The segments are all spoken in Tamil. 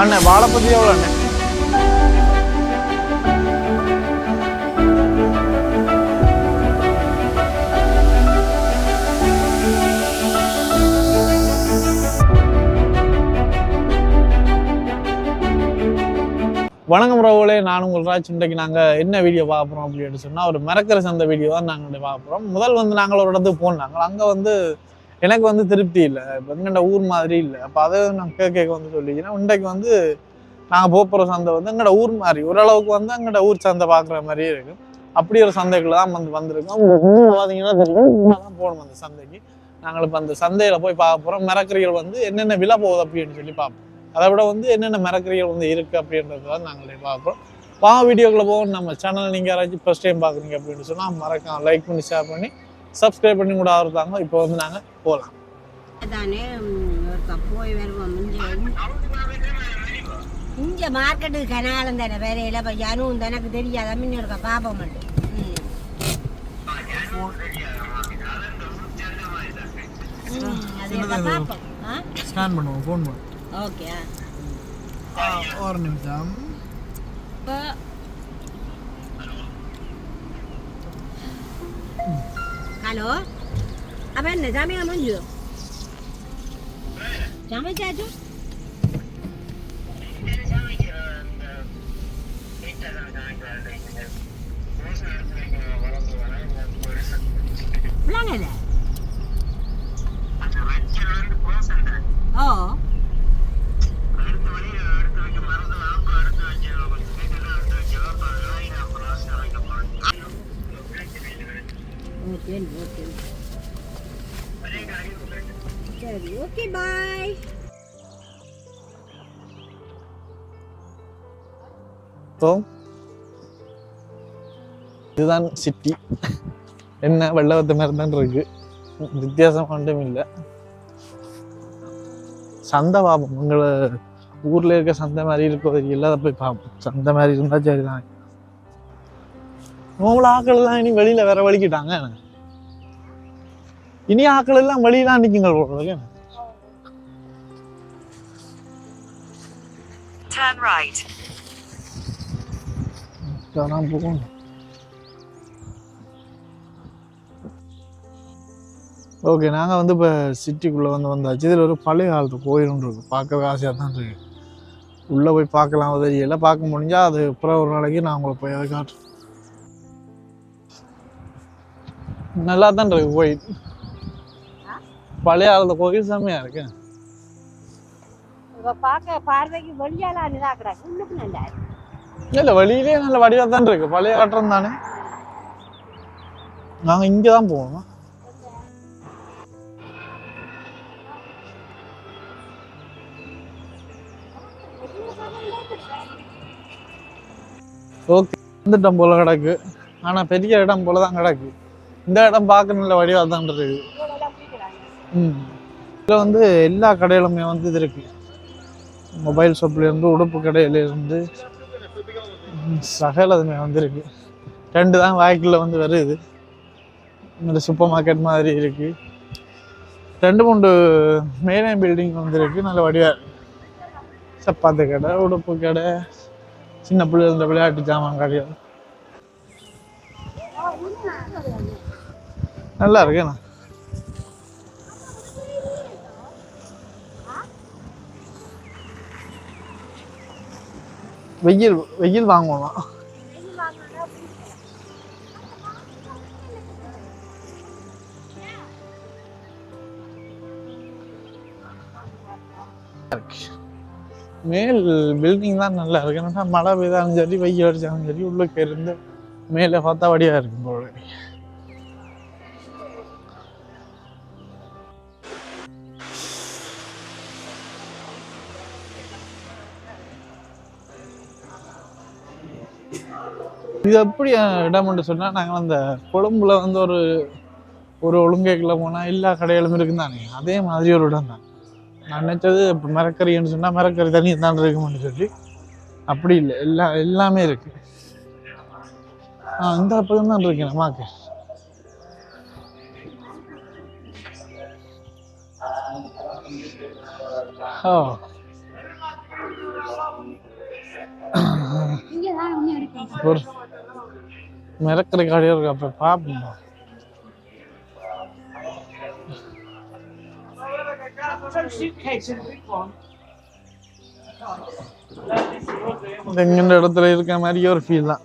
அண்ணே வாழைப்பத்தி எவ்வளோ அண்ணே? வணக்கம் ரவுலே நான் உங்கள் ராஜ் இன்றைக்கு நாங்கள் என்ன வீடியோ பார்க்குறோம் அப்படின்னு சொன்னால் ஒரு மரக்கர சந்தை வீடியோ தான் நாங்கள் பார்க்குறோம் முதல் வந்து நாங்கள் ஒரு இடத்துக்கு போனாங்க அங்கே வந்து எனக்கு வந்து திருப்தி இல்லை. இப்போ எங்கள்ட ஊர் மாதிரி இல்லை. அப்போ அதை நான் கேட்க கேட்க வந்து சொல்லிக்கிறேன். இன்றைக்கு வந்து நாங்கள் போகிற சந்தை வந்து எங்களோட ஊர் மாதிரி ஓரளவுக்கு வந்து எங்களோட ஊர் சந்தை பார்க்குற மாதிரியே இருக்கு. அப்படி ஒரு சந்தைக்குள்ள தான் வந்து வந்திருக்கோம். பார்த்தீங்கன்னா தெரியும். தான் போகணும் அந்த சந்தைக்கு. நாங்கள் இப்போ அந்த சந்தையில் போய் பார்க்க போகிறோம் மரக்கறிகள் வந்து என்னென்ன விலை போகுது அப்படின்னு சொல்லி பார்ப்போம். அதை விட வந்து என்னென்ன மரக்கறிகள் வந்து இருக்குது அப்படின்றது தான் நாங்களே பார்க்குறோம் பா வீடியோக்குள்ள போவோம். நம்ம சேனல் நீங்கள் யாராச்சும் ஃபஸ்ட் டைம் பார்க்குறீங்க அப்படின்னு சொன்னால் மறக்காம லைக் பண்ணி ஷேர் பண்ணி சப்ஸ்கிரைப் பண்ணி கூட ஆறுதாங்க இப்போ வந்து நாங்கள் போகலாம் தானே போய் வருவோம் இங்கே இங்கே மார்க்கெட்டு கனாலம் தானே வேற இல்லை இப்போ யாரும் எனக்கு தெரியாத முன்ன ஒருக்கா பாப்போம் ஸ்கேன் பண்ணுவோம் ஃபோன் பண்ணுவோம் ஓகே ஒரு நிமிஷம். இப்போ Aló. A ver, ne dame un yo. Dame ya yo. Lan hele. Oo. Okay okay சரி ஓகே பாய் ஸோ இதுதான் சிட்டி என்ன வெள்ளவத்த மாதிரி தான் இருக்கு. வித்தியாசம் ஒன்றும் இல்லை. சந்தை பார்ப்போம் உங்களை ஊர்ல இருக்க சந்தை மாதிரி இருக்கோ இல்லாத போய் பார்ப்போம் சந்தை மாதிரி இருந்தா சரிதான். உங்களை ஆக்கள் எல்லாம் இனி வெளியில வேற வலிக்கிட்டாங்க இனி ஆக்கள் எல்லாம் வெளியெல்லாம் நிற்குங்க போடுறது Turn right. போகணும் ஓகே நாங்கள் வந்து இப்போ சிட்டிக்குள்ளே வந்து வந்தாச்சு. இதில் ஒரு பழைய காலத்து கோயில் ஒன்று இருக்குது பார்க்கவே ஆசையாக தான் இருக்கு. உள்ளே போய் பார்க்கலாம் தெரியல. பார்க்க முடிஞ்சா அது அப்புறம் ஒரு நாளைக்கு நான் உங்களை போய் அதை காட்டுறேன். நல்லா தான் இருக்கு கோயில். பழைய காலத்து கோயில் செம்மையாக இருக்கு. இப்போ பார்க்க பார்வைக்கு வெளியால நிதாக்கடா உள்ளுக்கு நல்லா இல்லை வழியிலே நல்ல வடிவாக தான் இருக்கு. பழைய கட்டடம் தானே. நாங்கள் இங்கே தான் போகணும் ஓகே வந்துட்டோம் போல கிடக்கு. ஆனால் பெரிய இடம் போல தான் கிடக்கு. இந்த இடம் பார்க்க நல்ல வடிவாக தான் இருக்கு. இதில் வந்து எல்லா கடையிலுமே வந்து இது இருக்கு. மொபைல் ஷாப்லேருந்து உடுப்பு கடையிலேருந்து சகலதுமே வந்துருக்கு ரெண்டு தான் வாய்க்கில் வந்து வருது. இந்த சூப்பர் மார்க்கெட் மாதிரி இருக்கு. ரெண்டு மூணு மெயின் பில்டிங் வந்துருக்கு நல்ல வடிவா சப்பாத்து கடை உடுப்பு கடை சின்ன பிள்ளை இருந்த விளையாட்டு ஜாமான் கடை. நல்லா இருக்குண்ணா வெயில் வெயில் வாங்கணும் மேல் பில்டிங் தான் நல்லா இருக்கு. ஏன்னா மழை பெய்தாலும் சரி வெயில் அடிச்சாலும் சரி உள்ளுக்கு இருந்து மேலே பார்த்தா வழியாக இருக்கும் போல. இது எப்படி இடம்னு சொன்னால் நாங்கள் அந்த கொழும்புல வந்து ஒரு ஒரு ஒழுங்கைக்குள்ள போனால் எல்லா கடைகளும் இருக்கும் தானே அதே மாதிரி ஒரு இடம் தான். நான் நினச்சது இப்போ மரக்கறின்னு சொன்னால் மரக்கறி தனி தான் இருக்கும்னு சொல்லி அப்படி இல்லை. எல்லா எல்லாமே இருக்கு. ஆ இந்த பக்கம் தான் இருக்கேன் அம்மாக்கு ஓ. ஒரு மிரக்கிற கடையாக இருக்கு அப்போ பார்ப்போம் இந்த இடத்துல இருக்க மாதிரியே ஒரு ஃபீல் தான்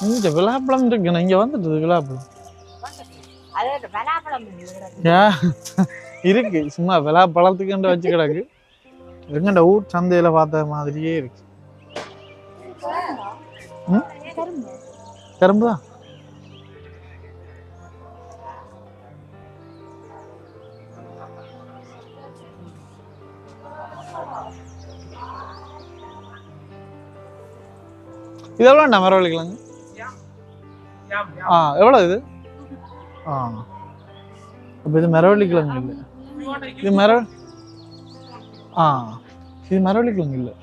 இங்க விழாப்பழம் இருக்குண்ணா இங்க வந்துட்டு விழாப்பழம். இருக்கு. சும்மா விழாப்பழத்துக்கு வச்சு கிடக்கு. எங்கண்ட ஊர் சந்தையில பார்த்த மாதிரியே இருக்கு. ம்? இது எவ்வளோ மரவள்ளிக்கிழங்கு ஆ எவ்வளோ இது? ஆ. அப்போ இது மரவள்ளிக்கிழங்கு இல்லை. இது மர ஆ இது மரவள்ளிக்கிழங்கு இல்லை.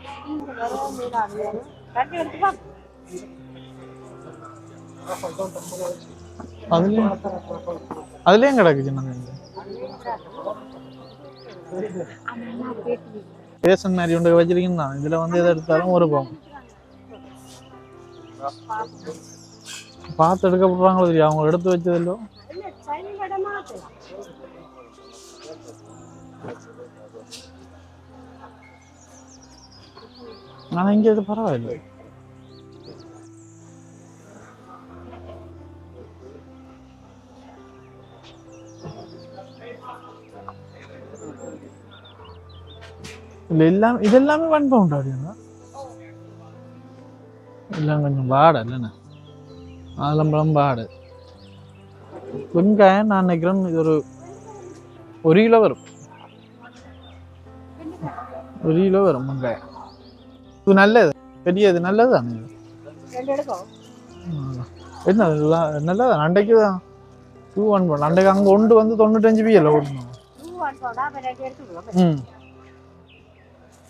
அதுலேயும் அதுலேயும் கிடக்கு சின்ன பேசன் மாதிரி ஒன்று வச்சிருக்கீங்கன்னா இதுல வந்து எதை எடுத்தாலும் ஒரு பவுன் பார்த்து எடுக்க போடுறாங்களோ தெரியும் அவங்க எடுத்து வச்சதில்லோ ஆனா இங்க இது பரவாயில்லை இல்ல எல்லாம் இது எல்லாமே ஒன் பவுண்ட் அப்படின்னா எல்லாம் கொஞ்சம் வாடை இல்லைண்ணே? ஆலம்பழம் வாடை. வெங்காயம் நான் நினைக்கிறேன் இது ஒரு ஒரு கிலோ வரும். ஒரு கிலோ வரும் வெங்காயம். இது நல்லது பெரிய இது நல்லது தானே இது என்ன இதெல்லாம் நல்லது? அண்டைக்கு தான். டூ ஒன் பண்ண அண்டைக்கு அங்கே ஒன்று வந்து தொண்ணூற்றஞ்சு பிஎல்ல ஓடணும் டூ ம்.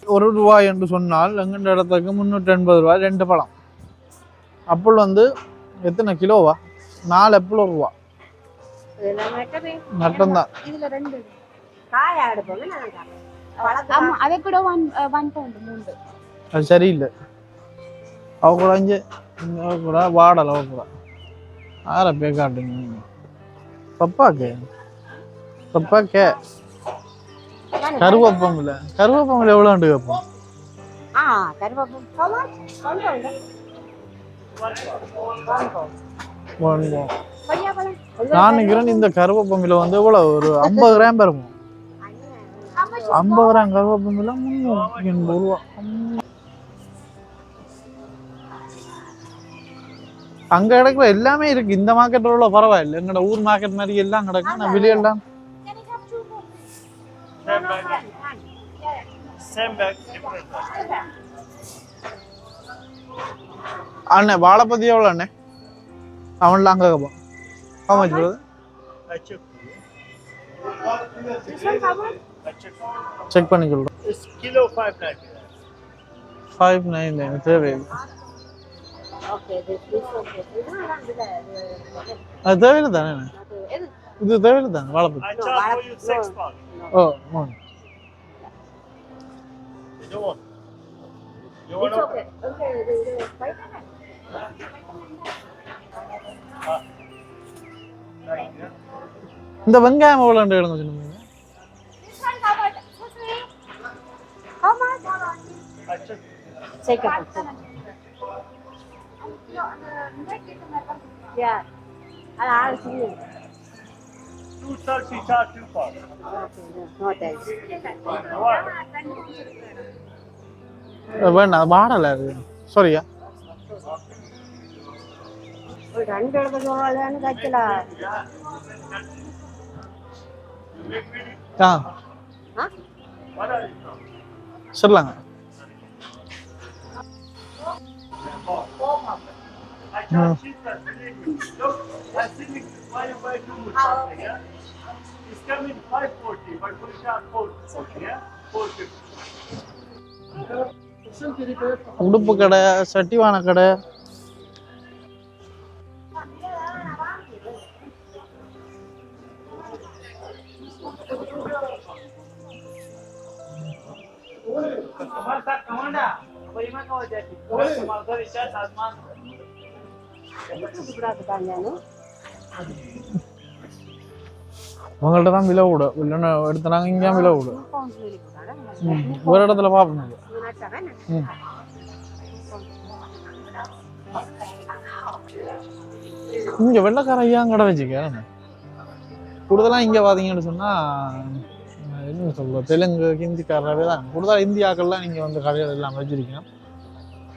ஒரு ரூபாய் என்று சொன்னால் எங்கெண்ட இடத்துக்கு முந்நூற்றி எண்பது ரூபாய் ரெண்டு பழம். அப்புள் வந்து எத்தனை கிலோவா? நாலு அப்புள் ஒரு ரூபா. நாங்கள் ஆமா அதை கூட ஒன் ஒன் பவுண்ட் மூன்று. அது சரியில்லை. அவ கூட இங்கே அவ கூட வாடலை அவ கூட. ஆற பே காட்டுங்க பப்பாக்கு? பப்பாக்கே. கருவேப்பம் இல்லை. கருவேப்பம் இல்லை எவ்வளோ கேட்போம்? ஆ கருவேப்பம். ஒன் நான் நினைக்கிறேன் இந்த கருவேப்பமில வந்து எவ்வளோ ஒரு ஐம்பது கிராம் இருக்கும். ஐம்பது கிராம் கருவேப்பமில முந்நூற்றி எண்பது ரூபா. அங்க கிடக்குற எல்லாமே இருக்கு. இந்த மார்க்கெட் உள்ள பரவாயில்ல. எங்கட ஊர் மார்க்கெட் மாதிரி எல்லாம் கிடக்கு. நான் வெளியெல்லாம் Same bag, different bag. அண்ணே வாழைப்பதி எவ்வளோ அண்ணே அவன்லாம் அங்கே கேட்பான் ஆமாம் சொல்லுது செக் பண்ணி சொல்கிறோம் கிலோ ஃபைவ் நைன் நைன் தேவை அது தேவையில்லை தானே இது தேவையில்லை தானே வாழைப்பதி ஓ You want to? It's okay. Okay, the, the, இந்த வெங்காயம் எவ்வளோ எடுங்க சொன்னீங்க? வேண்டாம் வாடலை அது. சாரியா something, yeah? It's coming 540, but we charge 440, yeah? 450. உடுப்பு கடை சட்டிவான கடை கூடாதுக்காங்க உங்கள்ட்ட தான் விலை விடு இல்லைன்னா எடுத்துனாங்க இங்கேயும் விலை விடு ம் ஒரு இடத்துல பார்ப்போம் ம். இங்க வெள்ளைக்கார ஐயா கடை வச்சுக்க. கூடுதலாக இங்கே பார்த்தீங்கன்னு சொன்னால் என்ன சொல்ல தெலுங்கு ஹிந்திக்காரவே தான். கூடுதலாக இந்தியாக்கள்லாம் நீங்கள் வந்து கடைகள் எல்லாம் வச்சிருக்கீங்க.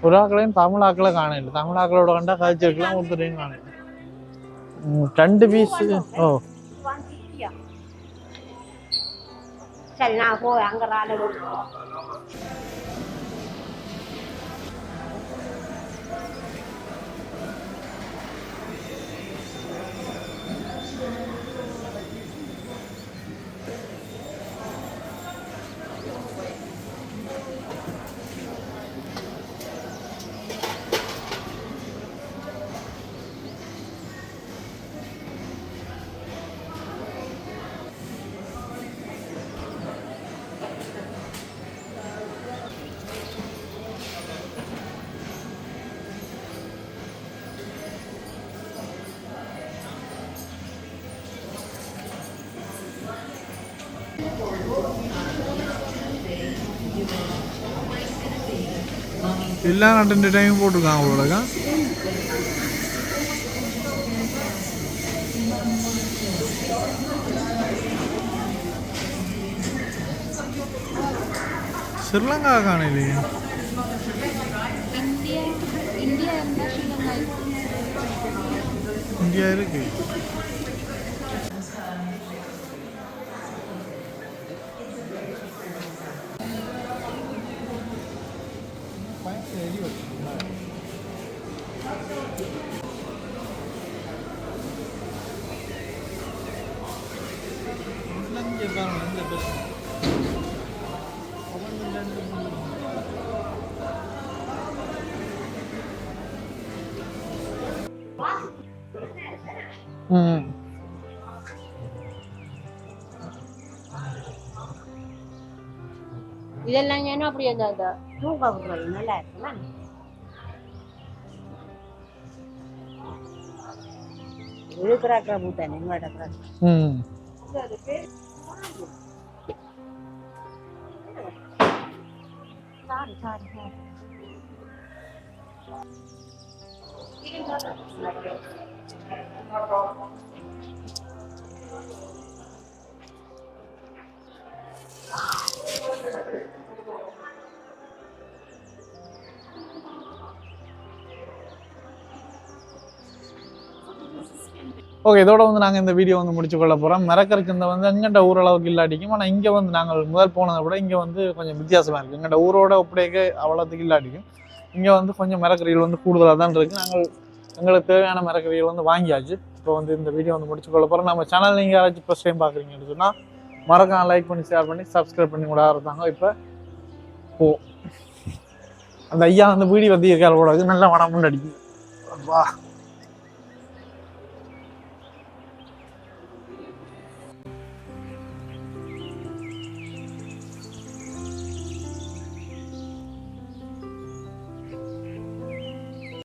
ஒரு ஆக்களையும் தமிழாக்களை காணல தமிழாக்களோட கண்டா கதைச்சிருக்கலாம் ஒருத்தரையும் காணல ரெண்டு பீஸ் ஓ. சரி நான் போய் அங்க ராலை எல்லாம் ரெண்டு டைம் போட்டிருக்காங்க அவ்வளோக்கா ஸ்ரீலங்கா காணலையே இந்தியா இந்தியா இருந்தால் ஸ்ரீலங்கா இருக்கு. இதெல்லாம் ஏன்னா அப்படி அந்த அந்த விடுறது நல்லா இருக்குமா? இருக்கிறாக்கா பூத்தானே எங்களோட ம். Sorry sorry sorry. ஓகே இதோட வந்து நாங்கள் இந்த வீடியோ வந்து முடிச்சு கொள்ள போகிறோம் மிரக்கருக்கு இந்த வந்து எங்கள்கிட்ட ஊரளவுக்கு இல்லாட்டிக்கும் ஆனால் இங்கே வந்து நாங்கள் முதல் போனதை விட இங்கே வந்து கொஞ்சம் வித்தியாசமாக இருக்குது எங்கள்கிட்ட ஊரோட ஒப்படைக்க அவ்வளோத்துக்கு இல்லாட்டிக்கும் இங்கே வந்து கொஞ்சம் மிரக்கறிகள் வந்து கூடுதலாக தான் இருக்குது நாங்கள் எங்களுக்கு தேவையான மரக்கறிகள் வந்து வாங்கியாச்சு. இப்போ வந்து இந்த வீடியோ வந்து முடிச்சு கொள்ள போகிறோம் நம்ம சேனல் நீங்கள் யாராச்சும் ஃபஸ்ட் டைம் பார்க்குறீங்கன்னு சொன்னால் மறக்காம லைக் பண்ணி ஷேர் பண்ணி சப்ஸ்கிரைப் பண்ணி கூட இருந்தாங்க இப்போ போ. அந்த ஐயா வந்து வீடியோ வந்து இருக்கார் கூட நல்லா வடமுன்னு அடிக்குது வா.